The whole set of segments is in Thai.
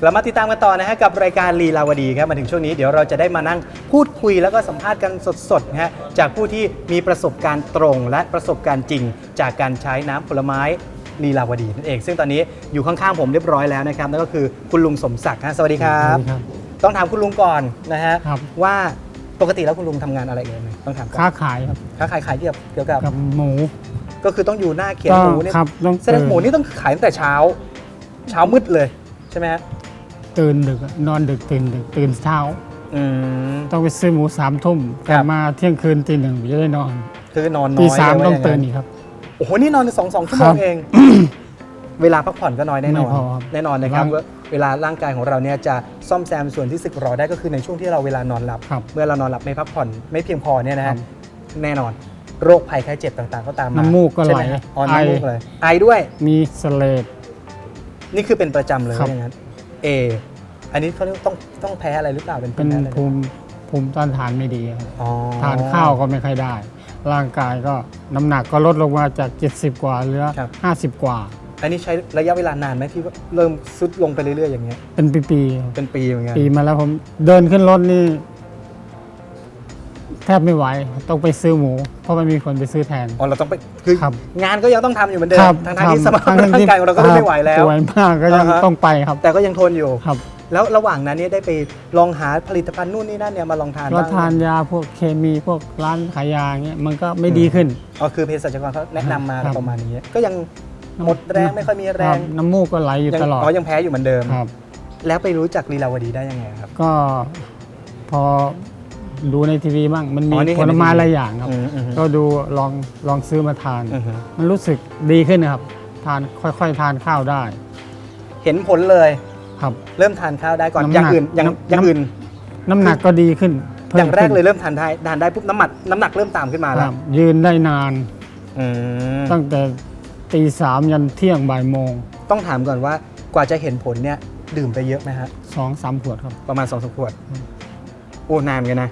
กลับมาติดตามกันต่อนะฮะกับรายการลีลาวดีครับมาถึงช่วงนี้เดี๋ยวเราจะได้มานั่งพูดคุยแล้วก็สัมภาษณ์กันสดๆนะฮะจากผู้ที่มีประสบการณ์ตรงและประสบการณ์จริง จากการใช้น้ำผลไม้ลีลาวดีนั่นเอง ซึ่งตอนนี้อยู่ข้างๆผมเรียบร้อยแล้วนะครับนั่นก็คือคุณลุงสมศักดิ์ฮะสวัสดีครับสวัสดีครับ ต้องถามคุณลุงก่อนนะฮะครับ ว่าปกติแล้วคุณลุงทำงานอะไรเอ่ยต้องถามก่อนค้าขายครับค้าขายขายเกี่ยวเกี่ยวกับ กับหมูก็คือต้องอยู่หน้าเขียงก็หมูเนี่ย ครับต้องแสดงหมูนี่ต้องขายตั้งแต่เช้า เช้ามืดเลยใช่ไหมฮะตื่นดึกนอนดึกตื่นดึกตื่นเช้าอืม ต้องไปซื้อหมูสามทุ่มครักบลับมาเที่ยงคืนตีหนึ่งจะได้นอนคือนอนน้ตีอยสามเลยต้องว่าตื่นย่าอีกครับ โอ้โห นี่นอนสองสองชั่วโมครังบเอง เวลาพักผ่อนก็น้อยแน่นอน ไม่พอครับแน่นอนนะครับร่างว่าเวลาร่างกายของเราเนี่ยจะซ่อมแซมส่วนที่สึกหรอได้ก็คือในช่วงที่เราเวลานอนหลับ ครับเมื่อเรานอนหลับไม่พักผ่อนไม่เพียงพอเนี่ยนะครัฮะบแน่นอน โรคภัยไข้เจ็บต่างๆ ก็ตามมาน้ำมูกก็ไหลใช่มฮะอ๋อไอ น้ำมูกเลยไอด้วย มีสเลด นี่คือเป็นประจำเลยครับว่าอย่างนั้นเออันนี้เขาเรียกต้องต้องแพ้อะไรหรือเปล่าเป็นเป็นแพ้อะไรภูมิภูมิต้านทานไม่ดีครับอ๋อทานข้าวก็ไม่ค่อยได้ ร่างกายก็น้ำหนักก็ลดลงมาจาก 70 กว่าเหลือ 50 กว่า อันนี้ใช้ระยะเวลานานไหมที่ว่าเริ่มซุดลงไปเรื่อยๆอย่างเงี้ยเป็นปีๆครับเป็นปีเหมือนกันปีมาแล้วผมเดินขึ้นรถนี่ แทบไม่ไหวต้องไปซื้อหมู เพราะไม่มีคนไปซื้อแทน อ๋อเราต้องไปคือครับ งานก็ยังต้องทำอยู่เหมือนเดิมครับทั้งๆที่ทำสมรรถทั้งๆที่ร่างกายของเราก็เริ่มไม่ไหวแล้ว ป่วยมากก็ยังอ่าฮะ ต้องไปครับแต่ก็ยังทนอยู่ ครับแล้วระหว่างนั้นเนี่ยได้ไปลองหาผลิตภัณฑ์นู่นนี่นั่นเนี่ยมาลองทานรถบ้างทานยาพวกเคมีพวกร้านขายยาเงี้ยมันก็ไม่ดีขึ้น อ๋อคือเภสัชกรเขาแนะนำมาครับ ประมาณนี้ ก็ยังหมดแรงไม่ค่อยมีแรคงบน้ำมูกก็ไหลอยู่ยังตลอดอ๋อยังแพ้อยู่เหมือนเดิม ครับ แล้วไปรู้จักลีลาวดีได้ยังไงครับ ก็พอ ดูในทีวีบ้างมันมีอ๋อนี่ผเห็นลในไม้ทีวีหลายอย่างครับ อืมอืมก็ดูลองลองซื้อมาทาน อืมมันรู้สึกดีขึ้นนะครับ ทานค่อยๆทานข้าวได้เห็นผลเลย ครับ เริ่มทานข้าวได้ก่อนน้ำอย่างหนักอื่นอย่างน้ำ อย่างอื่น น้ำหนักก็ดีขึ้นพิ่มอย่างแรกขึ้นเลยเริ่มทานได้ทานได้ปุ๊บน้ำหนักน้ำหนักเริ่มตามขึ้นมาคแล้รัวบยืนได้นานอืมตั้งแต่ตีสามยันเที่ยงบ่ายโมงต้องถามก่อนว่ากว่าจะเห็นผลเนี่ยดื่มไปเยอะไหมฮะ สองสามขวดครับ ประมาณ2องสามขวดอืมโอ้นานกันนะ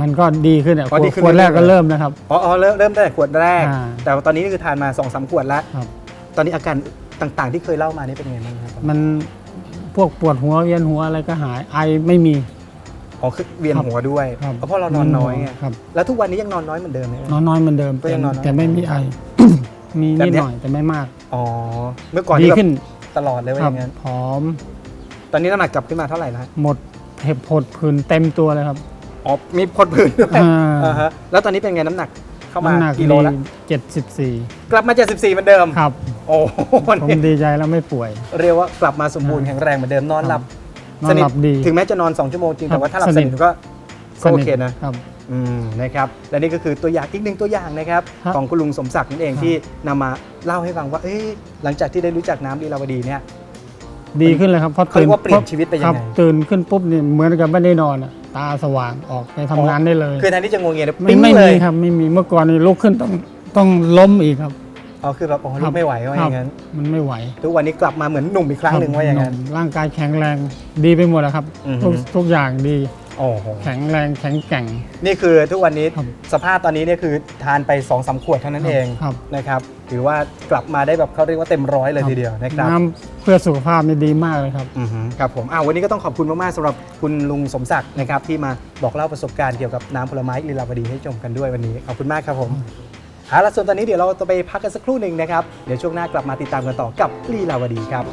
มันก็ดีขึ้นอะอ๋อดีขึ้นขวดแรกเรื่ก็อยๆ เริ่มนะครับ อ๋ออ๋อเริ่มเริ่มตั้งแต่ขวดแรก อ่า แต่ว่าตอนนี้นี่คือทานมา2อสขวดแล้ว ครับ ตอนนี้อาการต่างๆที่เคยเล่ามานี่เป็นยังไงบ้างครับมันพวกปวดหัวเวียนหัวอะไรก็หายไอไม่มี อ๋อคือเวียนหัวด้วยครับเพราะเรานอนน้อยไงครับ แล้วทุกวันนี้ยังนอนน้อยเหมือนเดิมไหม นอนน้อยเหมือนเดิมก็ยังนอนน้อยแต่ไม่มีไอ มีแบบนิดเนี้ย หน่อยแต่ไม่มาก อ๋อเมื่อก่อนดีนี่แบบขึ้นตลอดเลยว่าคอรับย่างนั้นผอมตอนนี้น้ำหนักกลับขึ้นมาเท่าไหร่แล้วฮะหมดเห็บผดผื่นเต็มตัวเลยครับ อ๋อมีพดผื่นด้วยอ่า อ่าฮะแล้วตอนนี้เป็นไงน้ำหนักเข้ามาน้ำหนักกิโลละเจ็ดสิบสี่กลับมา 74เหมือนเดิม ครับ โอ้โหผมนี่ดีใจแล้วไม่ป่วย เรียกว่ากลับมาสมบูรณ์แข็งแรงเหมือนเดิมนอนหลับนอนหลับดี ถึงแม้จะนอน 2 ชั่วโมงจริง ครับแต่ว่าถ้าหลับสสนินิทท ก็ก็โอเคนะ ครับ อืมนะครับและนี่ก็คือตัวอย่างอีกหนึ่งตัวอย่างนะครับ ครับของคุณลุงสมศักดิ์นั่นเองครับ ที่นำมาเล่าให้ฟังว่า เอ๊ะหลังจากที่ได้รู้จักน้ำลีลาวดีเนี่ย ดีขึ้นเลยครับเพราะเขาเรียกว่าเปลี่ยนชีวิตไปยังไง ครับตื่นขึ้นปุ๊บเนี่ยเหมือนกับไม่ได้นอนอะตาสว่างออกไปทำงานได้เลยคือแทนที่จะงงเงียเนี่ยไม่ปิ๊งไม่เลมียครับไม่มีเมื่อก่อนนี่ลุกขึ้นต้องต้องล้มอีกครับ อ๋อคือแบบโอ้คลุรักไม่ไหวว่าอย่างนั้น มันไม่ไหวทุกวันนี้กลับมาเหมือนหนุ่มอีกครั้งหนึ่งว่าอย่างนั้น ร่างกายแข็งแรงดีไปหมดแล้วครับ อือฮึ ทุกทุกอย่างดี โอ้โหแข็งแรงแข็งแกร่ง นี่คือทุกวันนี้ครับสภาพตอนนี้เนี่ยคือทานไป2อสขวดเท่านั้นเองครับ นะครับถือว่ากลับมาได้แบบเขาเรียกว่าเต็มร้อยเลยทีเดียวนะครับน้ำเพื่อสุขภาพนี่ดีมากเลยครับ อือฮึครับผมอ้าววันนี้ก็ต้องขอบคุณมาก ๆสำหรับคุณลุงสมศักดิ์นะครับที่มาบอกเล่าประสบการณ์เกี่ยวกับน้ำผลไม้ลีลาวดีให้ชมกันด้วยวันนี้ขอบคุณมากครับผมเอาละส่วนตอนนี้เดี๋ยวเราจะไปพักกันสักครู่หนึ่งนะครับเดี๋ยวช่วงหน้ากลับมาติดตามกันต่อกับลีลาวดีครับ